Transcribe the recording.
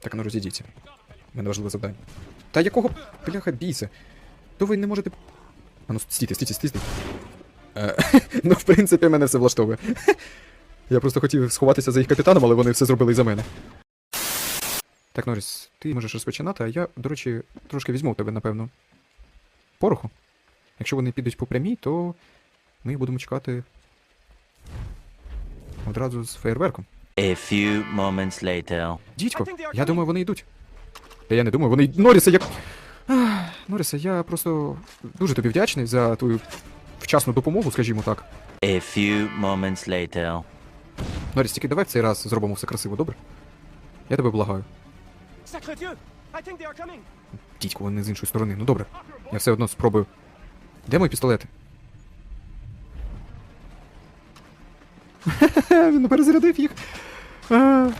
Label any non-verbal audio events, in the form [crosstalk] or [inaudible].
Так, ну розійдіться. Мене важливе завдання. Та якого бляха бійся? То ви не можете. А ну стійте, стійте, стійте. Е, [laughs] ну, в принципі, мене все влаштовує. [laughs] Я просто хотів сховатися за їх капітаном, але вони все зробили і за мене. Так, Норріс, ти можеш розпочинати, а я, до речі, трошки візьму у тебе, напевно. Пороху. Якщо вони підуть по прямій, то ми їх будемо чекати одразу з фейерверком. A few moments later. Дідько, я думаю, вони йдуть. Та я не думаю, вони. Норріса, як. Ах, Норріса, я просто дуже тобі вдячний за твою вчасну допомогу, скажімо так. A few moments later. Норріс, тільки давай в цей раз зробимо все красиво, добре? Я тебе благаю. Дідько, вони з іншої сторони. Ну добре. Я все одно спробую. Де мої пістолети? [laughs] Він перезарядив їх. А,